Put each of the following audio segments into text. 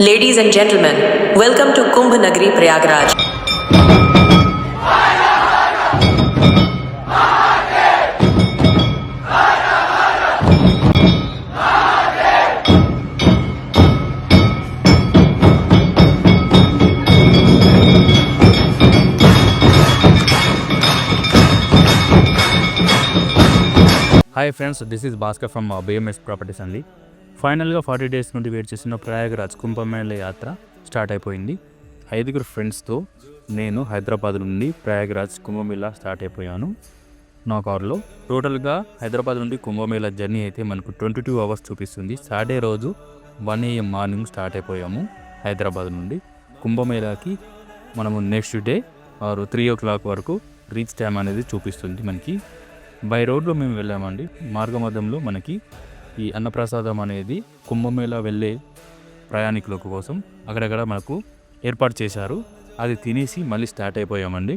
Ladies and gentlemen, welcome to Kumbh Nagari Prayagraj. Hi friends, this is Bhaskar from uh, BMS Properties only. ఫైనల్గా forty days నుండి wait చేసిన ప్రయాగరాజ్ కుంభమేళ యాత్ర start అయిపోయింది. ఐదుగురు ఫ్రెండ్స్తో నేను హైదరాబాద్ నుండి ప్రయాగరాజ్ కుంభమేళ స్టార్ట్ అయిపోయాను. నా కారులో టోటల్గా హైదరాబాద్ నుండి కుంభమేళ జర్నీ అయితే మనకు ట్వంటీ టూ అవర్స్ చూపిస్తుంది. సాటర్డే రోజు వన్ ఏఎం మార్నింగ్ స్టార్ట్ అయిపోయాము హైదరాబాద్ నుండి. కుంభమేళాకి మనము నెక్స్ట్ డే ఆరు త్రీ ఓ క్లాక్ వరకు రీచ్ టైం అనేది చూపిస్తుంది మనకి. బై రోడ్లో మేము వెళ్ళామండి. మార్గమధ్యంలో మనకి ఈ అన్నప్రసాదం అనేది కుంభమేళ వెళ్ళే ప్రయాణికుల కోసం అక్కడక్కడ మనకు ఏర్పాటు చేశారు. అది తినేసి మళ్ళీ స్టార్ట్ అయిపోయామండి.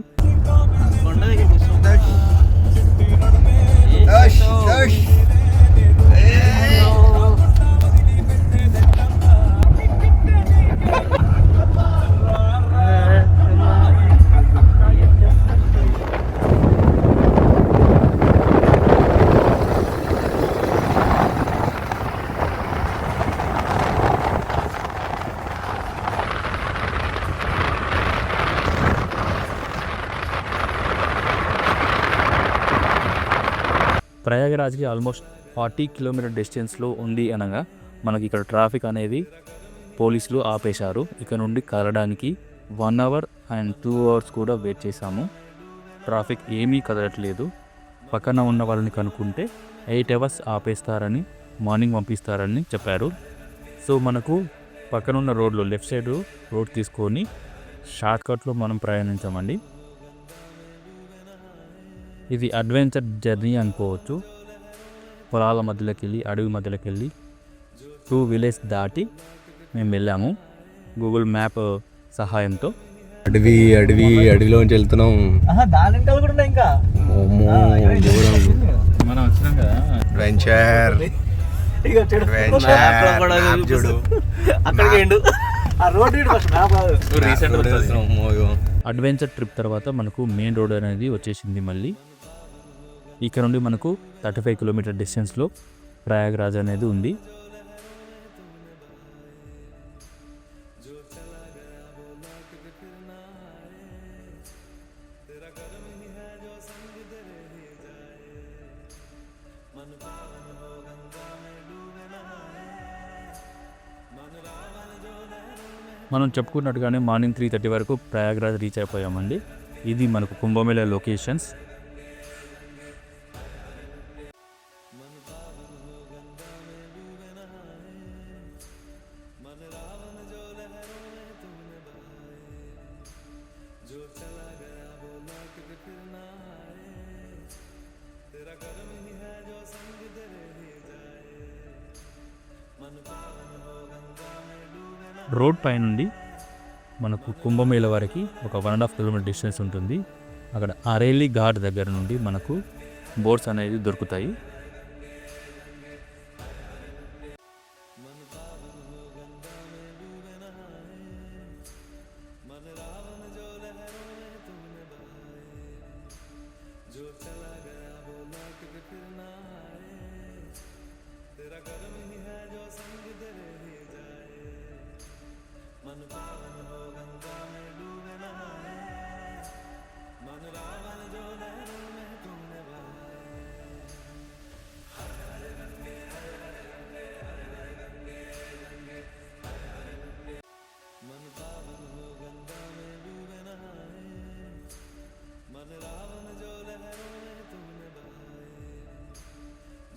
Dash, ప్రయాగరాజ్కి ఆల్మోస్ట్ ఫార్టీ కిలోమీటర్ డిస్టెన్స్లో ఉంది అనగా మనకి ఇక్కడ ట్రాఫిక్ అనేది పోలీసులు ఆపేశారు. ఇక్కడ నుండి కదలడానికి one hour and two hours కూడా వెయిట్ చేశాము. ట్రాఫిక్ ఏమీ కదలట్లేదు. పక్కన ఉన్న వాళ్ళని కనుక్కుంటే ఎయిట్ అవర్స్ ఆపేస్తారని మార్నింగ్ పంపిస్తారని చెప్పారు. సో మనకు పక్కన ఉన్న రోడ్లో లెఫ్ట్ సైడ్ రోడ్ తీసుకొని షార్ట్కట్లో మనం ప్రయాణించామండి. ఇది అడ్వెంచర్ జర్నీ అనుకోవచ్చు. పొలాల మధ్యలోకి వెళ్ళి అడవి మధ్యలోకి వెళ్ళి టూ విలేజ్ దాటి మేము వెళ్ళాము. గూగుల్ మ్యాప్ సహాయంతో. అడవి అడవి అడవిలోంచి వెళ్తున్నాం. మనం వచ్చినాం కదా. వెంచర్. అడ్వెంచర్ ట్రిప్ తర్వాత మనకు మెయిన్ రోడ్ అనేది వచ్చేసింది మళ్ళీ. ఇక్కడ నుండి మనకు థర్టీ ఫైవ్ కిలోమీటర్ డిస్టెన్స్లో ప్రయాగరాజ్ అనేది ఉంది. మనం చెప్పుకున్నట్టుగానే మార్నింగ్ త్రీ థర్టీ వరకు ప్రయాగరాజ్ రీచ్ అయిపోయామండి. ఇది మనకు కుంభమేళ లొకేషన్స్. రోడ్ పై నుండి మనకు కుంభమేళ వరకు ఒక one and half kilometre distance ఉంటుంది. అక్కడ అరేలి ఘాట్ దగ్గర నుండి మనకు బోట్స్ అనేది దొరుకుతాయి.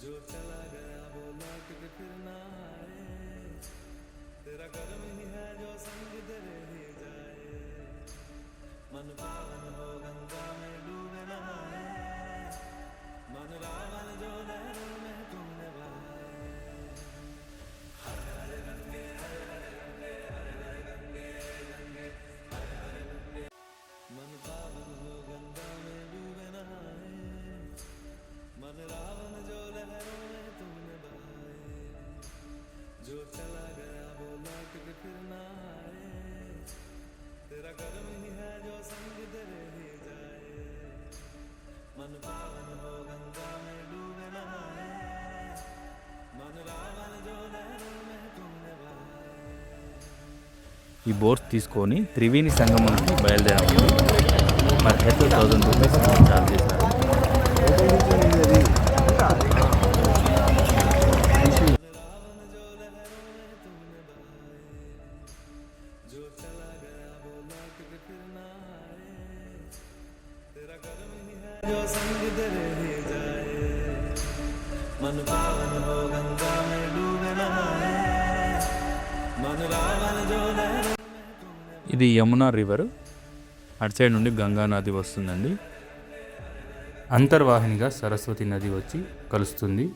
to ఈ బోర్స్ తీసుకొని త్రివేణి సంగమంకి బయలుదేరాము మరి హెడ్ థౌజండ్ రూపీస్ ఇది యమునా రివర్. అటు సైడ్ నుండి గంగా నది వస్తుందండి. అంతర్వాహినిగా సరస్వతి నది వచ్చి కలుస్తుంది.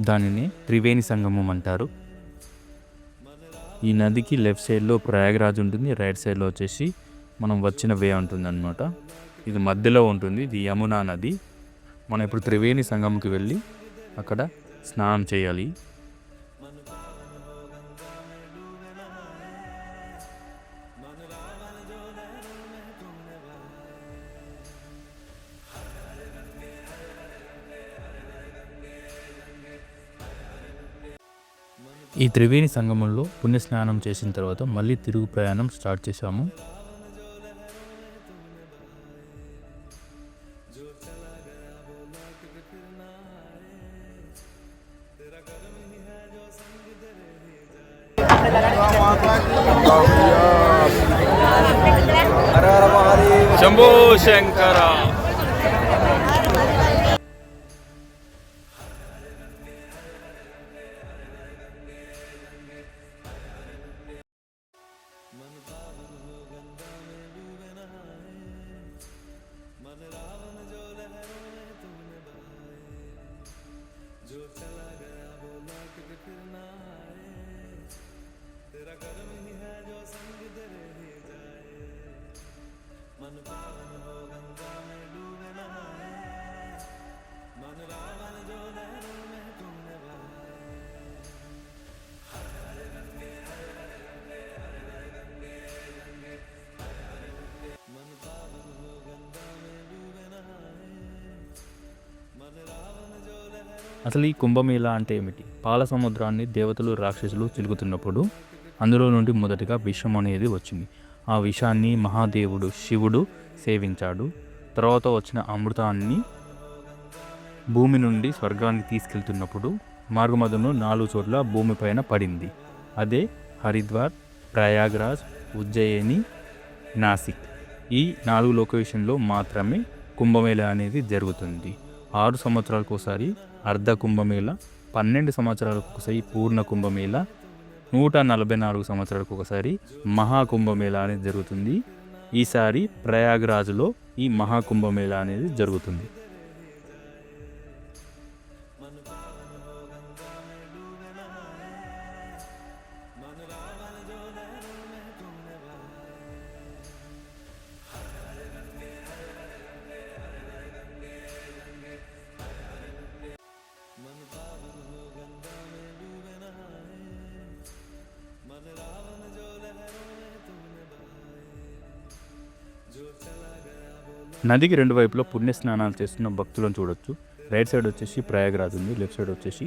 దానిని త్రివేణి సంగమం అంటారు. ఈ నదికి లెఫ్ట్ సైడ్లో ప్రయాగరాజ్ ఉంటుంది రైట్ సైడ్లో వచ్చేసి మనం వచ్చిన వే ఉంటుంది అనమాట ఇది మధ్యలో ఉంటుంది ఇది యమునా నది. మనం ఇప్పుడు త్రివేణి సంగంకి వెళ్ళి అక్కడ స్నానం చేయాలి. ఈ త్రివేణి సంగమంలో పుణ్యస్నానం చేసిన తర్వాత మళ్ళీ తిరుగు ప్రయాణం స్టార్ట్ చేశాము. శంభో శంకర. అసలు ఈ కుంభమేళ అంటే ఏమిటి? పాల సముద్రాన్ని దేవతలు రాక్షసులు చిలుకుతున్నప్పుడు అందులో నుండి మొదటగా విషం అనేది వచ్చింది. ఆ విషాన్ని మహాదేవుడు శివుడు సేవించాడు. తర్వాత వచ్చిన అమృతాన్ని భూమి నుండి స్వర్గాన్ని తీసుకెళ్తున్నప్పుడు మార్గమధును నాలుగు చోట్ల భూమిపైన పడింది. అదే హరిద్వార్ ప్రయాగ్రాజ్ ఉజ్జయిని నాసిక్. ఈ నాలుగు లొకేషన్లో మాత్రమే కుంభమేళ అనేది జరుగుతుంది. ఆరు సంవత్సరాలకు ఒకసారి అర్ధ కుంభమేళ పన్నెండు సంవత్సరాలకు ఒకసారి పూర్ణ కుంభమేళ నూట నలభై నాలుగు సంవత్సరాలకు ఒకసారి మహాకుంభమేళ అనేది జరుగుతుంది. ఈసారి ప్రయాగ్రాజ్లో ఈ మహాకుంభమేళ అనేది జరుగుతుంది. నదికి రెండు వైపులా పుణ్య స్నానాలు చేస్తున్న భక్తులను చూడొచ్చు. రైట్ సైడ్ వచ్చేసి ప్రయాగరాజ్ ఉంది లెఫ్ట్ సైడ్ వచ్చేసి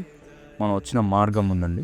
మనం వచ్చిన మార్గం ఉందండి.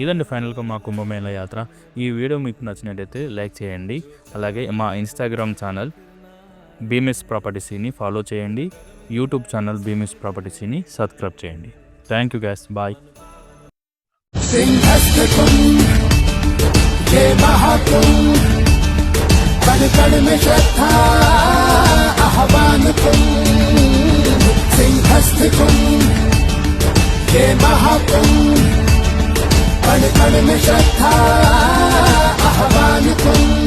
ఇదండి ఫైనల్గా మా కుంభమేళ యాత్ర ఈ వీడియో మీకు నచ్చినట్టయితే లైక్ చేయండి అలాగే మా ఇన్స్టాగ్రామ్ ఛానల్ బీమిస్ ప్రాపర్టీసీని ఫాలో చేయండి యూట్యూబ్ ఛానల్ బీమిస్ ప్రాపర్టీసీని సబ్స్క్రైబ్ చేయండి థ్యాంక్ యూ గ్యాస్ బాయ్ ये महाकुंभ कण పలు పలును శ్రద్ధ ఆహ్వానికుంది